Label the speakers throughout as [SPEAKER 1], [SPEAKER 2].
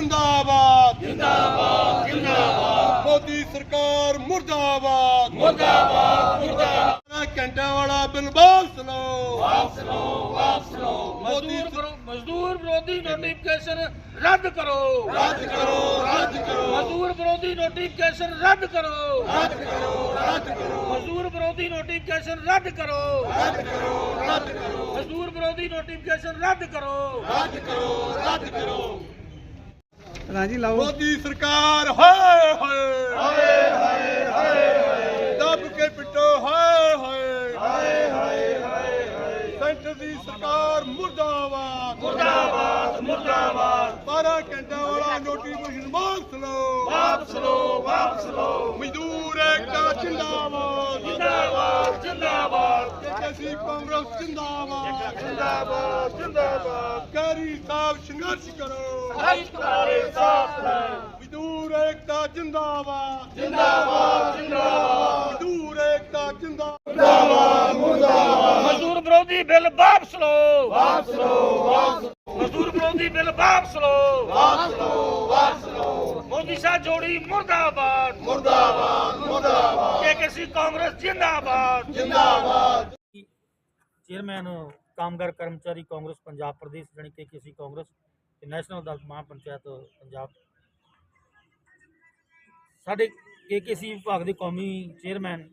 [SPEAKER 1] ਜਿੰਦਾਬਾਦ। ਜਿੰਦਾਬਾਦ ਜਿੰਦਾਬਾਦ। ਮੋਦੀ ਸਰਕਾਰ ਮੁਰਦਾਬਾਦ। ਮੁਰਦਾਬਾਦ ਮੁਰਦਾਬਾਦ। ਘੰਟਾ ਵਾਲਾ ਬਿੱਲ ਵਾਪਸ ਲਓ। ਵਾਪਸ ਲਓ ਵਾਪਸ ਲਓ। ਮੋਦੀ
[SPEAKER 2] ਮਜ਼ਦੂਰ ਵਿਰੋ- ਮਜ਼ਦੂਰ ਵਿਰੋਧੀ ਨੋਟੀਫਿਕੇਸ਼ਨ ਰੱਦ ਕਰੋ।
[SPEAKER 1] ਰੱਦ ਕਰੋ ਰੱਦ ਕਰੋ।
[SPEAKER 2] ਮਜ਼ਦੂਰ ਵਿਰੋਧੀ ਨੋਟੀਫਿਕੇਸ਼ਨ ਰੱਦ ਕਰੋ।
[SPEAKER 1] ਰੱਦ ਕਰੋ ਰੱਦ ਕਰੋ।
[SPEAKER 2] ਮਜ਼ਦੂਰ ਵਿਰੋਧੀ ਨੋਟੀਫਿਕੇਸ਼ਨ ਰੱਦ ਕਰੋ।
[SPEAKER 1] ਰੱਦ ਕਰੋ ਰੱਦ ਕਰੋ।
[SPEAKER 2] ਮਜ਼ਦੂਰ ਵਿਰੋਧੀ ਨੋਟੀਫਿਕੇਸ਼ਨ ਰੱਦ ਕਰੋ।
[SPEAKER 1] ਰੱਦ ਕਰੋ ਰੱਦ ਕਰੋ।
[SPEAKER 3] ਰਾਜੀ ਲਾਓ।
[SPEAKER 1] ਮੋਦੀ ਸਰਕਾਰ ਹਾਏ ਹਾਏ। ਹਾਏ ਹਾਏ ਹਾਏ ਦੱਬ ਕੇ ਪਿੱਟੋ ਹਾਏ ਹਾਏ। ਹਾਏ ਹਾਏ ਹਾਏ ਸੈਂਟਰ ਦੀ ਸਰਕਾਰ ਮੁਰਦਾਬਾਦ। ਮੁਰਦਾਬਾਦ ਮੁਰਦਾਬਾਦ। 12 ਘੰਟਾ ਵਾਲਾ ਨੋਟੀਫਿਕੇਸ਼ਨ ਵਾਪਸ ਲਓ। ਵਾਪਸ ਲਓ ਵਾਪਸ ਲਓ। ਮਜ਼ਦੂਰ ਏਕਤਾ ਜਿੰਦਾਬਾਦ ਜਿੰਦਾਬਾਦ ਕਾਂਗਰਸ ਜਿੰਦਾਬਾਦ ਜਿੰਦਾਬਾਦ ਜਿੰਦਾਬਾਦ। ਕਰੀ ਸਾਹਿਬ ਸੰਘਰਸ਼ ਕਰੋ। ਮਜ਼ਦੂਰ ਏਕਤਾ ਜਿੰਦਾਬਾਦ। ਜਿੰਦਾਬਾਦ ਜਿੰਦਾਬਾਦ। ਮਜ਼ਦੂਰ ਏਕਤਾ ਜਿੰਦਾਬਾਦ।
[SPEAKER 2] ਮਜ਼ਦੂਰ ਵਿਰੋਧੀ ਬਿੱਲ ਵਾਪਸ ਲਓ। ਵਾਪਸ ਲਓ ਵਾਪਸ ਮਜ਼ਦੂਰ ਵਿਰੋਧੀ ਬਿੱਲ ਵਾਪਸ ਲਓ। ਵਾਪਸ ਲਓ ਵਾਪਸ ਲਓ। ਮੋਦੀ ਸਾਹਿਬ ਜੋੜੀ ਮੁਰਦਾਬਾਦ। ਮੁਰਦਾਬਾਦ ਮੁਰਦਾਬਾਦ। ਕੇਕੇਸੀ ਕਾਂਗਰਸ ਜਿੰਦਾਬਾਦ।
[SPEAKER 1] ਜਿੰਦਾਬਾਦ।
[SPEAKER 4] ਚੇਅਰਮੈਨ, ਕਾਮਗਾਰ ਕਰਮਚਾਰੀ ਕਾਂਗਰਸ, ਪੰਜਾਬ ਪ੍ਰਦੇਸ਼, ਜਾਣੀ ਕਿ ਕਿਸੇ ਕਾਂਗਰਸ ਤੇ ਨੈਸ਼ਨਲ ਅਦਾਲਤ, ਮਹਾਪੰਚਾਇਤ ਪੰਜਾਬ। ਸਾਡੇ ਕੇਕੇਸੀ ਵਿਭਾਗ ਦੇ ਕੌਮੀ ਚੇਅਰਮੈਨ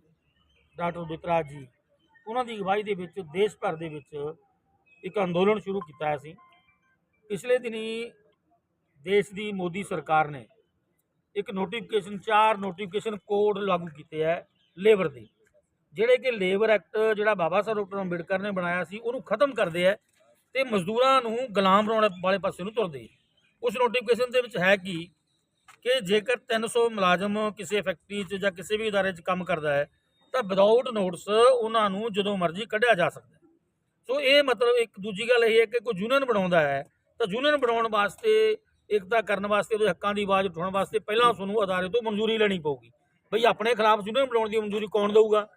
[SPEAKER 4] ਡਾਕਟਰ ਬਿਤਰਾਜ ਜੀ, ਉਹਨਾਂ ਦੀ ਅਗਵਾਈ ਦੇ ਵਿੱਚ ਦੇਸ਼ ਭਰ ਦੇ ਵਿੱਚ ਇੱਕ ਅੰਦੋਲਨ ਸ਼ੁਰੂ ਕੀਤਾ ਹੈ ਸੀ। ਪਿਛਲੇ ਦਿਨੀ ਦੇਸ਼ ਦੀ ਮੋਦੀ ਸਰਕਾਰ ਨੇ ਇੱਕ ਨੋਟੀਫਿਕੇਸ਼ਨ ਚਾਰ ਨੋਟੀਫਿਕੇਸ਼ਨ ਕੋਡ ਲਾਗੂ ਕੀਤੇ ਹੈ ਲੇਬਰ ਦੇ। ਜਿਹੜੇ ਕਿ ਲੇਬਰ ਐਕਟ ਜਿਹੜਾ ਬਾਬਾ ਸਾਹਿਬ ਡਾਕਟਰ ਅੰਬੇਡਕਰ ਨੇ ਬਣਾਇਆ ਸੀ, ਉਹਨੂੰ ਖਤਮ ਕਰਦੇ ਆ ਤੇ ਮਜ਼ਦੂਰਾਂ ਨੂੰ ਗੁਲਾਮ ਬਣਾਉਣ ਵਾਲੇ ਪਾਸੇ ਨੂੰ ਤੁਰਦੇ ਆ। ਉਸ ਨੋਟੀਫਿਕੇਸ਼ਨ ਦੇ ਵਿੱਚ ਹੈ ਕੀ ਕਿ ਜੇਕਰ 300 ਮੁਲਾਜ਼ਮ ਕਿਸੇ ਫੈਕਟਰੀ 'ਚ ਜਾਂ ਕਿਸੇ ਵੀ ਅਦਾਰੇ 'ਚ ਕੰਮ ਕਰਦਾ ਹੈ, ਤਾਂ ਵਿਦਆਊਟ ਨੋਟਿਸ ਉਹਨਾਂ ਨੂੰ ਜਦੋਂ ਮਰਜ਼ੀ ਕੱਢਿਆ ਜਾ ਸਕਦਾ ਸੋ ਇਹ ਮਤਲਬ ਇੱਕ ਦੂਜੀ ਗੱਲ ਇਹ ਹੈ ਕਿ ਕੋਈ ਯੂਨੀਅਨ ਬਣਾਉਂਦਾ ਹੈ, ਤਾਂ ਯੂਨੀਅਨ ਬਣਾਉਣ ਵਾਸਤੇ, ਏਕਤਾ ਕਰਨ ਵਾਸਤੇ, ਉਹਦੇ ਹੱਕਾਂ ਦੀ ਆਵਾਜ਼ ਉਠਾਉਣ ਵਾਸਤੇ ਪਹਿਲਾਂ ਤੁਹਾਨੂੰ ਅਦਾਰੇ ਤੋਂ ਮਨਜ਼ੂਰੀ ਲੈਣੀ ਪਊਗੀ। ਬਈ ਆਪਣੇ ਖਿਲਾਫ ਯੂਨੀਅਨ ਬਣਾਉਣ ਦੀ ਮਨਜ਼ੂਰੀ ਕੌਣ ਦੇਊਗਾ?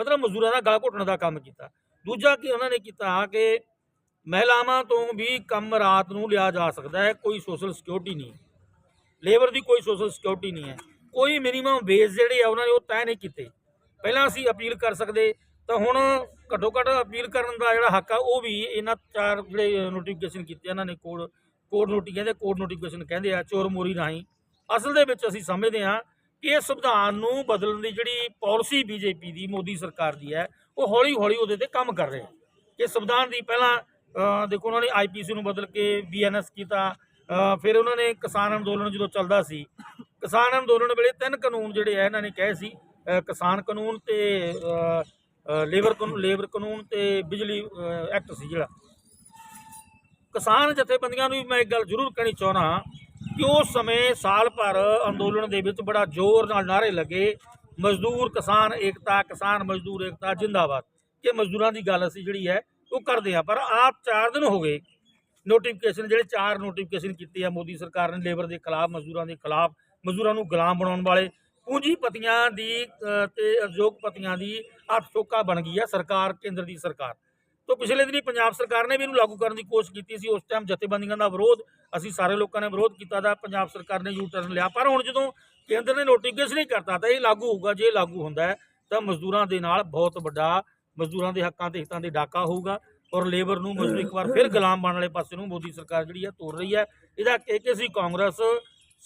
[SPEAKER 4] ਮਤਲਬ ਮਜ਼ਦੂਰਾਂ ਦਾ ਗਲਾ ਘੁੱਟਣ ਦਾ ਕੰਮ ਕੀਤਾ। ਦੂਜਾ ਕੀ ਉਹਨਾਂ ਨੇ ਕੀਤਾ ਕਿ ਮਹਿਲਾਵਾਂ ਤੋਂ ਵੀ ਕੰਮ ਰਾਤ ਨੂੰ ਲਿਆ ਜਾ ਸਕਦਾ ਹੈ, ਕੋਈ ਸੋਸ਼ਲ ਸਿਕਿਉਰਿਟੀ ਨਹੀਂ। ਲੇਬਰ ਦੀ ਕੋਈ ਸੋਸ਼ਲ ਸਿਕਿਉਰਿਟੀ ਨਹੀਂ ਹੈ। ਕੋਈ ਮਿਨੀਮਮ ਵੇਜ ਜਿਹੜੇ ਆ ਉਹਨਾਂ ਨੇ ਉਹ ਤੈਅ ਨਹੀਂ ਕੀਤੇ। ਪਹਿਲਾਂ ਅਸੀਂ ਅਪੀਲ ਕਰ ਸਕਦੇ, ਤਾਂ ਹੁਣ ਘੱਟੋ ਘੱਟ ਅਪੀਲ ਕਰਨ ਦਾ ਜਿਹੜਾ ਹੱਕ ਆ, ਉਹ ਵੀ ਇਹਨਾਂ ਚਾਰ ਜਿਹੜੇ ਨੋਟੀਫਿਕੇਸ਼ਨ ਕੀਤੇ ਇਹਨਾਂ ਨੇ ਕੋਡ ਕੋਡ ਨੋਟੀ ਕਹਿੰਦੇ ਕੋਡ ਨੋਟੀਫਿਕੇਸ਼ਨ ਕਹਿੰਦੇ ਆ, ਚੋਰ ਮੋਰੀ ਰਾਹੀਂ। ਅਸਲ ਦੇ ਵਿੱਚ ਅਸੀਂ ਸਮਝਦੇ ਹਾਂ ਇਹ ਸੰਵਿਧਾਨ ਨੂੰ ਬਦਲਣ ਦੀ ਜਿਹੜੀ ਪਾਲਿਸੀ ਬੀਜੇਪੀ ਦੀ, ਮੋਦੀ ਸਰਕਾਰ ਦੀ ਹੈ, ਉਹ ਹੌਲੀ ਹੌਲੀ ਉਹਦੇ ਤੇ ਕੰਮ ਕਰ ਰਹੇ ਆ ਕਿ ਸੰਵਿਧਾਨ ਦੀ ਪਹਿਲਾਂ ਦੇਖੋ ਉਹਨਾਂ ਨੇ ਆਈਪੀਸੀ ਨੂੰ ਬਦਲ ਕੇ ਬੀਐਨਐਸ ਕੀਤਾ ਫਿਰ ਉਹਨਾਂ ਨੇ ਕਿਸਾਨ ਅੰਦੋਲਨ ਜਦੋਂ ਚੱਲਦਾ ਸੀ, ਕਿਸਾਨ ਅੰਦੋਲਨ ਵੇਲੇ ਤਿੰਨ ਕਾਨੂੰਨ ਜਿਹੜੇ ਆ, ਇਹਨਾਂ ਨੇ ਕਹੇ ਸੀ ਕਿਸਾਨ ਕਾਨੂੰਨ ਤੇ ਲੇਬਰ ਕਾਨੂੰਨ ਲੇਬਰ ਕਾਨੂੰਨ ਤੇ ਬਿਜਲੀ ਐਕਟ ਸੀ ਜਿਹੜਾ। ਕਿਸਾਨ ਜਥੇਬੰਦੀਆਂ ਨੂੰ ਵੀ ਮੈਂ ਇੱਕ ਗੱਲ ਜ਼ਰੂਰ ਕਹਿਣੀ ਚਾਹਣਾ ਕਿ ਉਸ ਸਮੇਂ ਸਾਲ ਭਰ ਅੰਦੋਲਨ ਦੇ ਵਿੱਚ ਬੜਾ ਜ਼ੋਰ ਨਾਲ ਨਾਰੇ ਲੱਗੇ? ਮਜ਼ਦੂਰ ਕਿਸਾਨ ਏਕਤਾ ਕਿਸਾਨ ਮਜ਼ਦੂਰ ਏਕਤਾ ਜਿੰਦਾਬਾਦ। ਕਿ ਮਜ਼ਦੂਰਾਂ ਦੀ ਗੱਲ ਅਸੀਂ ਜਿਹੜੀ ਹੈ ਉਹ ਕਰਦੇ ਆ ਪਰ ਆਪ 4 ਦਿਨ ਹੋ ਗਏ। ਨੋਟੀਫਿਕੇਸ਼ਨ ਜਿਹੜੇ ਚਾਰ ਨੋਟੀਫਿਕੇਸ਼ਨ ਕੀਤੇ ਆ ਮੋਦੀ ਸਰਕਾਰ ਨੇ ਲੇਬਰ ਦੇ ਖਿਲਾਫ ਮਜ਼ਦੂਰਾਂ ਦੇ ਖਿਲਾਫ ਮਜ਼ਦੂਰਾਂ ਨੂੰ ਗੁਲਾਮ ਬਣਾਉਣ ਵਾਲੇ ਪੂੰਜੀਪਤੀਆਂ ਦੀ ਅ, ਤੇ ਉਦਯੋਗਪਤੀਆਂ ਦੀ ਆਟੋਕਾ ਬਣ ਗਈ ਆ ਸਰਕਾਰ ਕੇਂਦਰ ਦੀ ਸਰਕਾਰ। ਤੋਂ ਪਿਛਲੇ ਦਿਨੀ ਪੰਜਾਬ ਸਰਕਾਰ ਨੇ ਵੀ ਇਹਨੂੰ ਲਾਗੂ ਕਰਨ ਦੀ ਕੋਸ਼ਿਸ਼ ਕੀਤੀ ਸੀ। ਉਸ ਟਾਈਮ ਜਥੇਬੰਦੀਆਂ ਦਾ ਵਿਰੋਧ, ਅਸੀਂ ਸਾਰੇ ਲੋਕਾਂ ਨੇ ਵਿਰੋਧ ਕੀਤਾ ਦਾ, ਪੰਜਾਬ ਸਰਕਾਰ ਨੇ ਯੂ ਟਰਨ ਲਿਆ। ਪਰ ਹੁਣ ਜਦੋਂ ਕੇਂਦਰ ਨੇ ਨੋਟੀਫਿਕੇਸ਼ਨ ਹੀ ਕਰਤਾ, ਤਾਂ ਇਹ ਲਾਗੂ ਹੋਊਗਾ। ਜੇ ਲਾਗੂ ਹੁੰਦਾ ਹੈ, ਤਾਂ ਮਜ਼ਦੂਰਾਂ ਦੇ ਨਾਲ ਬਹੁਤ ਵੱਡਾ, ਮਜ਼ਦੂਰਾਂ ਦੇ ਹੱਕਾਂ ਤੇ ਹਿੱਤਾਂ ਦੇ ਡਾਕਾ ਹੋਊਗਾ ਔਰ ਲੇਬਰ ਨੂੰ ਮਜ਼ਦੂਰ ਇੱਕ ਵਾਰ ਫਿਰ ਗੁਲਾਮ ਬਣਨ ਵਾਲੇ ਪਾਸੇ ਨੂੰ ਮੋਦੀ ਸਰਕਾਰ ਜਿਹੜੀ ਹੈ ਤੋਰ ਰਹੀ ਹੈ। ਇਹਦਾ ਕੇਕੇਸੀ ਕਾਂਗਰਸ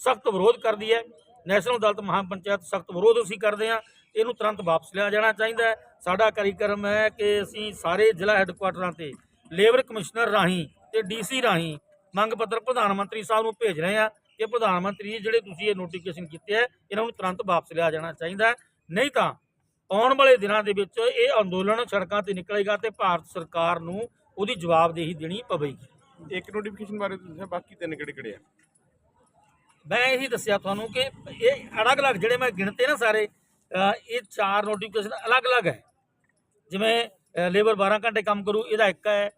[SPEAKER 4] ਸਖਤ ਵਿਰੋਧ ਕਰਦੀ ਹੈ। ਨੈਸ਼ਨਲ ਅਦਾਲਤ ਮਹਾਪੰਚਾਇਤ ਸਖਤ ਵਿਰੋਧ ਅਸੀਂ ਕਰਦੇ ਹਾਂ। ਇਹਨੂੰ ਤੁਰੰਤ ਵਾਪਸ ਲਿਆ ਜਾਣਾ ਚਾਹੀਦਾ ਹੈ। ਸਾਡਾ ਕਾਰਿਕਰਮ ਹੈ ਕਿ ਅਸੀਂ ਸਾਰੇ ਜ਼ਿਲ੍ਹਾ ਹੈੱਡਕੁਆਟਰਾਂ ਤੇ ਲੇਬਰ ਕਮਿਸ਼ਨਰ ਰਾਹੀਂ ਤੇ ਡੀਸੀ ਰਾਹੀਂ ਮੰਗ ਪੱਤਰ ਪ੍ਰਧਾਨ ਮੰਤਰੀ ਸਾਹਿਬ ਨੂੰ ਭੇਜ ਰਹੇ ਹਾਂ ਕਿ ਪ੍ਰਧਾਨ ਮੰਤਰੀ ਜਿਹੜੇ ਤੁਸੀਂ ਇਹ ਨੋਟੀਫਿਕੇਸ਼ਨ ਕੀਤੇ ਹੈ ਇਹਨਾਂ ਨੂੰ ਤੁਰੰਤ ਵਾਪਸ ਲਿਆ ਜਾਣਾ ਚਾਹੀਦਾ ਨਹੀਂ ਤਾਂ ਆਉਣ ਵਾਲੇ ਦਿਨਾਂ ਦੇ ਵਿੱਚ ਇਹ ਅੰਦੋਲਨ ਸੜਕਾਂ ਤੇ ਨਿਕਲੇਗਾ ਤੇ ਭਾਰਤ ਸਰਕਾਰ ਨੂੰ ਉਹਦੀ ਜਵਾਬਦੇਹੀ ਦੇਣੀ ਪਵੇਗੀ।
[SPEAKER 5] ਇੱਕ ਨੋਟੀਫਿਕੇਸ਼ਨ ਬਾਰੇ ਤੁਸੀਂ ਬਾਕੀ ਤਿੰਨ ਕਿਹੜੇ ਕਿਹੜੇ ਆ?
[SPEAKER 4] ਮੈਂ ਇਹੀ ਦੱਸਿਆ ਤੁਹਾਨੂੰ ਕਿ ਇਹ ਅਲੱਗ-ਅਲੱਗ ਜਿਹੜੇ ਮੈਂ ਗਿਣਤੇ ਨਾ ਸਾਰੇ ਇਹ ਚਾਰ ਨੋਟੀਫਿਕੇਸ਼ਨ ਅਲੱਗ-ਅਲੱਗ ਹੈ। ਜਿਵੇਂ ਲੇਬਰ 12 ਘੰਟੇ ਕੰਮ ਕਰੂ, ਇਹਦਾ ਇੱਕ ਹੈ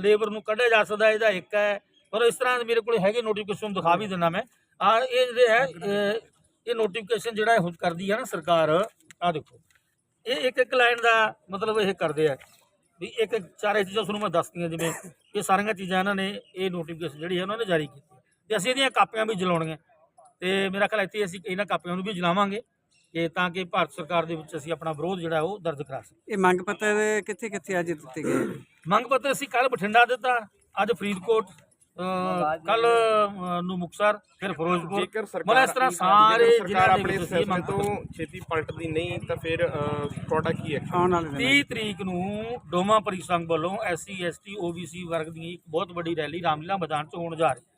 [SPEAKER 4] ਲੇਬਰ ਨੂੰ ਕੱਢਿਆ ਜਾ ਸਕਦਾ, ਇਹਦਾ ਇੱਕ ਹੈ। ਪਰ ਇਸ ਤਰ੍ਹਾਂ ਮੇਰੇ ਕੋਲ ਹੈਗੇ ਨੋਟੀਫਿਕੇਸ਼ਨ ਦਿਖਾ ਵੀ ਦਿੰਦਾ ਮੈਂ। ਆ, ਇਹ ਜਿਹੜੇ ਹੈ ਇਹ ਨੋਟੀਫਿਕੇਸ਼ਨ ਜਿਹੜਾ ਇਹ ਕਰਦੀ ਹੈ ਨਾ ਸਰਕਾਰ ਆ ਦੇਖੋ। ਇਹ ਇੱਕ ਇੱਕ ਲਾਈਨ ਦਾ ਮਤਲਬ ਇਹ ਕਰਦੇ ਆ ਵੀ ਇੱਕ ਚਾਰੇ ਚੀਜ਼ਾਂ ਤੁਹਾਨੂੰ ਮੈਂ ਦੱਸਤੀਆਂ, ਜਿਵੇਂ ਇਹ ਸਾਰੀਆਂ ਚੀਜ਼ਾਂ ਇਹਨਾਂ ਨੇ ਇਹ ਨੋਟੀਫਿਕੇਸ਼ਨ ਜਿਹੜੀ ਹੈ ਉਹਨਾਂ ਨੇ ਜਾਰੀ ਕੀਤੀ। ਤੇ ਅਸੀਂ ਇਹਦੀਆਂ ਕਾਪੀਆਂ ਵੀ ਜਲਾਉਣੀਆਂ। ਤੇ ਮੇਰਾ ਖਿਆਲ ਇੱਥੇ ਅਸੀਂ ਇਹਨਾਂ ਕਾਪੀਆਂ ਨੂੰ ਵੀ ਜਲਾਵਾਂਗੇ। ਕਿ ਤਾਂ ਕਿ ਭਾਰਤ ਸਰਕਾਰ ਦੇ ਵਿੱਚ ਅਸੀਂ ਆਪਣਾ ਵਿਰੋਧ ਜਿਹੜਾ ਉਹ ਦਰਜ ਕਰਾ ਸਕੀਏ।
[SPEAKER 3] ਇਹ ਮੰਗ ਪੱਤਰ ਕਿੱਥੇ ਕਿੱਥੇ ਅੱਜ ਦਿੱਤੇ ਗਏ?
[SPEAKER 4] ਮੰਗ ਪੱਤਰ ਅਸੀਂ ਕੱਲ ਬਠਿੰਡਾ ਦਿੱਤਾ। ਅੱਜ ਫਰੀਦਕੋਟ ਕੱਲ ਨੂੰ ਮੁਕਸਰ ਫਿਰ ਫਿਰੋਜ਼ਪੁਰ। ਮਤਲਬ ਇਸ ਤਰ੍ਹਾਂ ਸਾਰੇ
[SPEAKER 5] ਸਰਕਾਰ ਆਪਣੇ
[SPEAKER 4] ਪੱਤਰ
[SPEAKER 5] ਤੋਂ ਛੇਤੀ ਪਲਟਦੀ ਨਹੀਂ ਤਾਂ ਫਿਰ ਤੁਹਾਡਾ ਕੀ ਐਕਸ਼ਨ
[SPEAKER 3] ਆਉਣ ਵਾਲੇ ਦਿਨਾਂ 'ਚ।
[SPEAKER 4] 30 ਤਰੀਕ ਨੂੰ ਡੋਮਾ ਪਰਿਸੰਘ ਵੱਲੋਂ ਐਸਸੀ ਐਸਟੀ ਓਬੀਸੀ ਵਰਗ ਦੀ ਇੱਕ ਬਹੁਤ ਵੱਡੀ ਰੈਲੀ ਰਾਮਲੀਲਾ ਮੈਦਾਨ 'ਚ ਹੋਣ ਜਾ ਰਹੀ ਹੈ।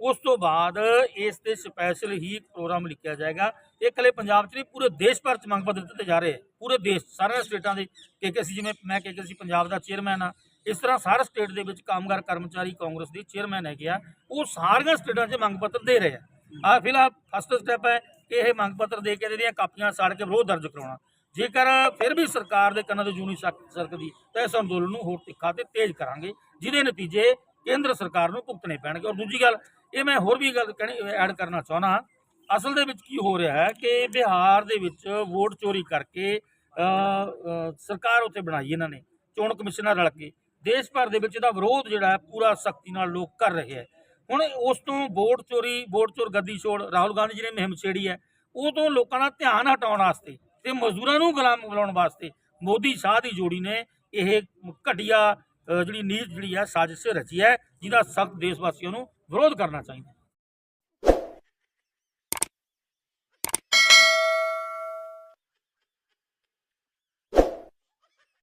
[SPEAKER 4] ਉਸ ਤੋਂ ਬਾਅਦ ਇਸ ਤੇ ਸਪੈਸ਼ਲ ਹੀ ਪ੍ਰੋਗਰਾਮ ਲਿਖਿਆ ਜਾਏਗਾ। ਇਹ ਇਕੱਲੇ ਪੰਜਾਬ 'ਚ ਨਹੀਂ, ਪੂਰੇ ਦੇਸ਼ ਭਰ 'ਚ ਮੰਗ ਪੱਤਰ ਦਿੱਤੇ ਜਾ ਰਹੇ ਹੈ ਪੂਰੇ ਦੇਸ਼, ਸਾਰੀਆਂ ਸਟੇਟਾਂ ਦੇ ਕੇਕੇਸੀ ਜਿਵੇਂ ਮੈਂ ਕੇਕੇਸੀ ਪੰਜਾਬ ਦਾ ਚੇਅਰਮੈਨ ਆ, ਇਸ ਤਰ੍ਹਾਂ ਸਾਰੇ ਸਟੇਟ ਦੇ ਵਿੱਚ ਕਾਮਗਾਰ ਕਰਮਚਾਰੀ ਕਾਂਗਰਸ ਦੀ ਚੇਅਰਮੈਨ ਹੈਗੇ ਆ, ਉਹ ਸਾਰੀਆਂ ਸਟੇਟਾਂ 'ਚ ਮੰਗ ਪੱਤਰ ਦੇ ਰਹੇ ਆ। ਆ ਫਿਲਹਾਲ ਫਸਟ ਸਟੈਪ ਹੈ ਕਿ ਇਹ ਮੰਗ ਪੱਤਰ ਦੇ ਕੇ ਇਹਦੀਆਂ ਕਾਪੀਆਂ ਸਾੜ ਕੇ ਵਿਰੋਧ ਦਰਜ ਕਰਾਉਣਾ। ਜੇਕਰ ਫਿਰ ਵੀ ਸਰਕਾਰ ਦੇ ਕੰਨਾਂ ਤੇ ਜੂਨੀ ਸਕ- ਸਰਕਦੀ, ਤਾਂ ਇਸ ਅੰਦੋਲਨ ਨੂੰ ਹੋਰ ਤਿੱਖਾ ਤੇ ਤੇਜ਼ ਕਰਾਂਗੇ, ਜਿਹਦੇ ਨਤੀਜੇ ਕੇਂਦਰ ਸਰਕਾਰ ਨੂੰ ਭੁਗਤਣੇ ਪੈਣਗੇ। ਔਰ ਦੂਜੀ ਗੱਲ, ਇਹ ਮੈਂ ਹੋਰ ਵੀ ਗੱਲ ਕਹਿਣੀ ਐਡ ਕਰਨਾ ਚਾਹੁੰਦਾ ਅਸਲ ਦੇ ਵਿੱਚ ਕੀ ਹੋ ਰਿਹਾ ਹੈ ਕਿ ਬਿਹਾਰ ਦੇ ਵਿੱਚ ਵੋਟ ਚੋਰੀ ਕਰਕੇ ਸਰਕਾਰ ਉੱਥੇ ਬਣਾਈ ਇਹਨਾਂ ਨੇ, ਚੋਣ ਕਮਿਸ਼ਨਰ ਰਲ ਕੇ। ਦੇਸ਼ ਭਰ ਦੇ ਵਿੱਚ ਇਹਦਾ ਵਿਰੋਧ ਜਿਹੜਾ ਹੈ ਪੂਰਾ ਸਖਤੀ ਨਾਲ ਲੋਕ ਕਰ ਰਹੇ ਹੈ। ਹੁਣ ਉਸ ਤੋਂ ਵੋਟ ਚੋਰੀ, ਵੋਟ ਚੋਰ ਗੱਦੀ ਛੋੜ, ਰਾਹੁਲ ਗਾਂਧੀ ਜੀ ਨੇ ਮੁਹਿੰਮ ਛੇੜੀ ਹੈ ਉਹ ਤੋਂ ਲੋਕਾਂ ਦਾ ਧਿਆਨ ਹਟਾਉਣ ਵਾਸਤੇ ਤੇ ਮਜ਼ਦੂਰਾਂ ਨੂੰ ਗੁਲਾਮ ਬਣਾਉਣ ਵਾਸਤੇ ਮੋਦੀ ਸ਼ਾਹ ਦੀ ਜੋੜੀ ਨੇ ਇਹ ਘਟੀਆ ਜਿਹੜੀ ਨੀਤ ਜਿਹੜੀ ਹੈ, ਸਾਜ਼ਿਸ਼ ਰਚੀ ਹੈ, ਜਿਹਦਾ ਸਖਤ ਦੇਸ਼ ਵਾਸੀਆਂ ਨੂੰ ਵਿਰੋਧ ਕਰਨਾ ਚਾਹੀਦਾ